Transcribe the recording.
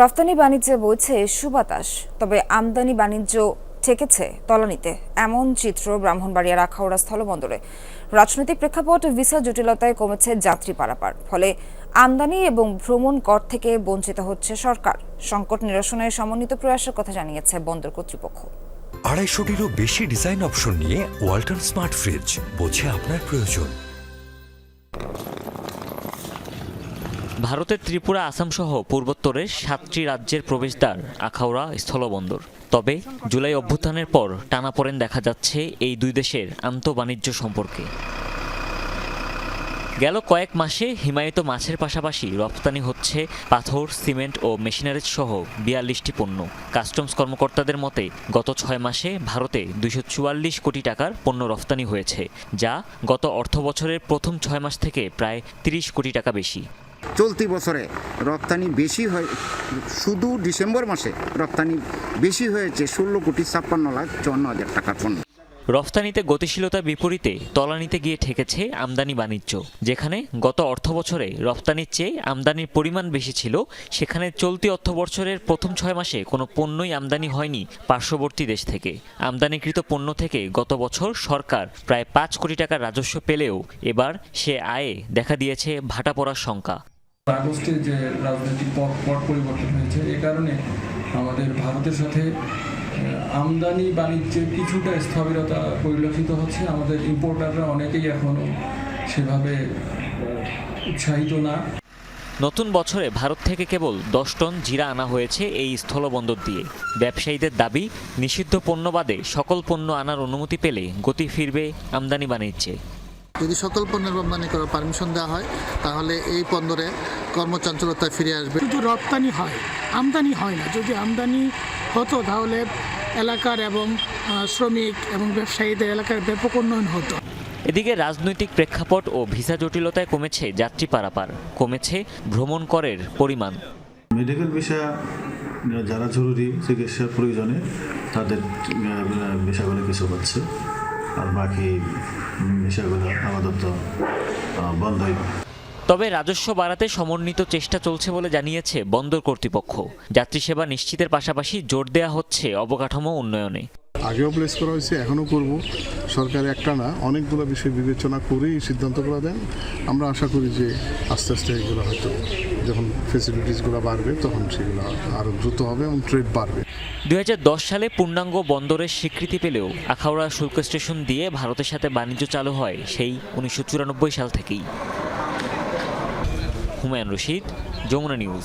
রফতানি বাণিজ্যে বইছে সুবাতাস, তবে আমদানি বাণিজ্য ঠেকেছে তলানিতে, এমন চিত্র ব্রাহ্মণবাড়িয়ার আখাউড়া স্থলবন্দরে। রাজনৈতিক প্রেক্ষাপট ভিসা জটিলতায় কমেছে যাত্রী পারাপার, ফলে আমদানি এবং ভ্রমণ কর থেকে বঞ্চিত হচ্ছে সরকার। সংকট নিরসনের সমন্বিত প্রয়াসের কথা জানিয়েছে বন্দর কর্তৃপক্ষ। আড়াইশোটিরও বেশি ডিজাইন অপশন নিয়ে ওয়াল্টন স্মার্ট ফ্রিজ, বোঝে আপনার প্রয়োজন। ভারতের ত্রিপুরা আসাম সহ পূর্বোত্তরের সাতটি রাজ্যের প্রবেশদ্বার, আখাউড়া, স্থলবন্দর। তবে জুলাই অভ্যুত্থানের পর টানাপোড়েন দেখা যাচ্ছে এই দুই দেশের আন্তঃবাণিজ্য সম্পর্কে। গেল কয়েক মাসে হিমায়িত মাছের পাশাপাশি রপ্তানি হচ্ছে পাথর, সিমেন্ট ও মেশিনারিজ সহ বিয়াল্লিশটি পণ্য। কাস্টমস কর্মকর্তাদের মতে, গত ছয় মাসে ভারতে দুইশো চুয়াল্লিশ কোটি টাকার পণ্য রপ্তানি হয়েছে, যা গত অর্থ বছরের প্রথম ছয় মাস থেকে প্রায় তিরিশ কোটি টাকা বেশি। চলতি বছরে রপ্তানি বেশি হয়, শুধু ডিসেম্বর মাসে রপ্তানি বেশি হয়েছে ষোলো কোটি ছাপ্পান্ন লাখ চুয়ান্ন হাজার টাকার পণ্য। রফতানিতে গতিশীলতার বিপরীতে তলানিতে গিয়ে ঠেকেছে আমদানি বাণিজ্য, যেখানে গত অর্থ বছরে রপ্তানির চেয়ে আমদানির পরিমাণ বেশি ছিল, সেখানে চলতি অর্থ বছরের প্রথম ছয় মাসে কোনো পণ্যই আমদানি হয়নি পার্শ্ববর্তী দেশ থেকে। আমদানিকৃত পণ্য থেকে গত বছর সরকার প্রায় পাঁচ কোটি টাকার রাজস্ব পেলেও এবার সে আয়ে দেখা দিয়েছে ভাটা পড়ার শঙ্কা আগস্টে যে রাজনৈতিক পট পট পরিবর্তন হয়েছে, এ কারণে আমাদের ভারতের সাথে আমদানি বাণিজ্যে কিছুটা স্থবিরতা পরিলক্ষিত হচ্ছে। আমাদের ইম্পোর্টাররা অনেকেই এখনও সেভাবে উৎসাহিত না। নতুন বছরে ভারত থেকে কেবল দশ টন জিরা আনা হয়েছে এই স্থলবন্দর দিয়ে। ব্যবসায়ীদের দাবি, নিষিদ্ধ পণ্য বাদে সকল পণ্য আনার অনুমতি পেলে গতি ফিরবে আমদানি বাণিজ্যে। যদি সকল পণ্যের রপ্তানি করার পারমিশন দেওয়া হয় তাহলে এই বন্দরে কর্মচঞ্চলতা ফিরে আসবে। শুধু রপ্তানি হয় আমদানি হয় না। যদি আমদানি হতো তাহলে এলাকার এবং শ্রমিক এবং ব্যবসায়ীদের এলাকার ব্যাপক উন্নয়ন হতো। এদিকে রাজনৈতিক প্রেক্ষাপট ও ভিসা জটিলতায় কমেছে যাত্রী পারাপার। কমেছে ভ্রমণ করের পরিমাণ। মেডিকেল ভিসা যারা জরুরি চিকিৎসার প্রয়োজনে তাদের ভিসাগুলো কিছু হচ্ছে। আর বাকি বিষয়গুলো আপাতত বন্ধই। তবে রাজস্ব বাড়াতে সমন্বিত চেষ্টা চলছে বলে জানিয়েছে বন্দর কর্তৃপক্ষ। যাত্রী সেবা নিশ্চিতের পাশাপাশি জোর দেওয়া হচ্ছে অবকাঠামো উন্নয়নে। আগেও প্লেস করা হয়েছে এখনও করব। সরকার একটা না, অনেকগুলো বিষয় বিবেচনা করেই সিদ্ধান্ত করে দেন আমরা আশা করি যে আস্তে আস্তে এগুলো হয়তো যখন ফেসিলিটিসগুলো বাড়বে, তখন সেগুলো আরও দ্রুত হবে এবং ট্রেড বাড়বে। দুই হাজার দশ সালে পূর্ণাঙ্গ বন্দরের স্বীকৃতি পেলেও আখাউড়া শুল্ক স্টেশন দিয়ে ভারতের সাথে বাণিজ্য চালু হয় সেই উনিশশো চুরানব্বই সাল থেকেই। হুমায়ুন রশিদ, যমুনা নিউজ।